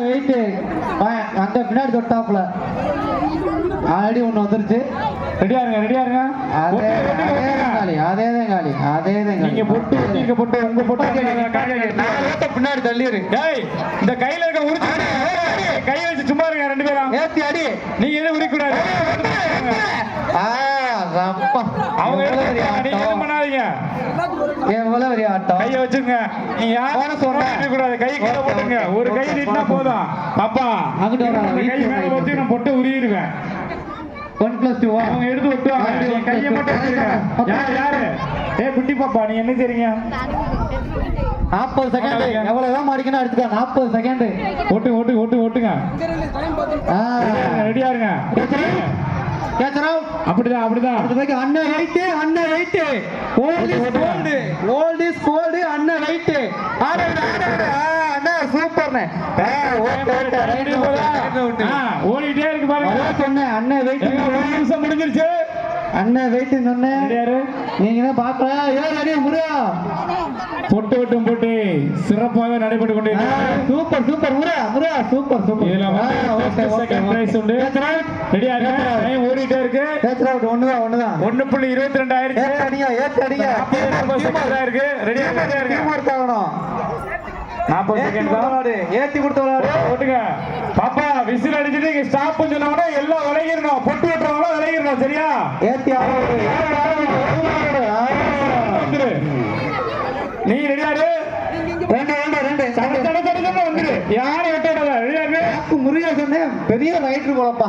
Weight அங்க பின்னாடி already வந்துருச்சு. ரெடியா இருங்க ரெடியா இருங்க. அதே. காலி அதே தான் காலி அதே தான் காலி. நீங்க பொட்டு நீங்க பொட்டு உங்க பொட்டு நாலு ஓட்ட பின்னாடி தள்ளிடு டேய் இந்த கையில இருக்க உரிச்சு கை வச்சு சும்மா இருங்க ரெண்டு பேரும். ஏத்தி அடி. நீங்க எதுவும் உரிக்க கூடாது ஆ ரப்பா அவங்க எதுவும் பண்ணாதீங்க. எவ்வளவு பெரிய ஆட்டம்? கைய வச்சுங்க. நீங்க யாரும். இருக்க கூடாது கை கீழே போட்டுங்க. ஒரு கை நீட்டினா. போதும். பாப்பா அங்கிட்டு இந்த கை மேல வச்சு நான் பொட்டு உருவிடுவேன் ஒன் பிளஸ் டூ அவங்க எடுத்து விட்டுவாங்க கையை மட்டும் வச்சிருங்க யாரு யாரு? ஏ குட்டி பாப்பா நீ என்ன செய்றீங்க? நாற்பது செகண்ட் எவ்வளவுதான் மாறிக்கணும் எடுத்துக்க நாற்பது செகண்ட் ஓட்டு ஓட்டு ஓட்டு ஓட்டுங்க ரெடியா இருங்க. கேச்சராவ் அப்படிதான் அப்படிதான். அடுத்த அண்ணன் ரைட்டு அண்ணன் right old is gold old is gold அண்ணன் சூப்பர்ண்ணே ரெடி போதா? ஆ, ஓடிட்டே இருக்கு பாருங்க. சொன்னேன் அண்ணன் ஏங்க, ஒரு நிமிஷம் முடிஞ்சிருச்சு. அண்ணன் வெயிட் சொன்னேன். நீங்க தான் பாக்கல ஏன் அடி முருகா. பொட்டு போட்டி சிறப்பாக நடைபெற்று கொண்டு super super. Muruga Muruga super super. இதுல வந்து செகண்ட் பிரைஸ் உண்டு. ரெடியா இருக்கு டைம் ஓடிட்டே இருக்கு. கேச்சராவ் ஒண்ணுதான் ஒண்ணுதான். ஒண்ணு புள்ளி இருபத்தி ரெண்டு ஆயிருக்கு. ஏத்து அடிங்க ஏத்து அடிங்க. நாற்பது செகண்ட் இருக்கு. ரெடியா இருக்கு டீம் ஒர்க் ஆகணும். நாற்பது செகண்ட் தான். ஏத்தி கொடுத்து ஓட்டுங்க பாப்பா விசில் அடிச்சுட்டு ஸ்டாப் சொன்னவங்க எல்லாம் விலகிடணும். பொட்டு வெட்டுறவங்க விலகிடணும் சரியா? ஏத்தி ஆடு வந்துரு நீ ரெடியா இரு ரெண்டு ரெண்டு ரெண்டு தட தட வந்துரு யாரும் வெட்டாத ரெடியா இரு. முருகா சொன்னேன்? பெரிய ரைட்டர் போலப்பா.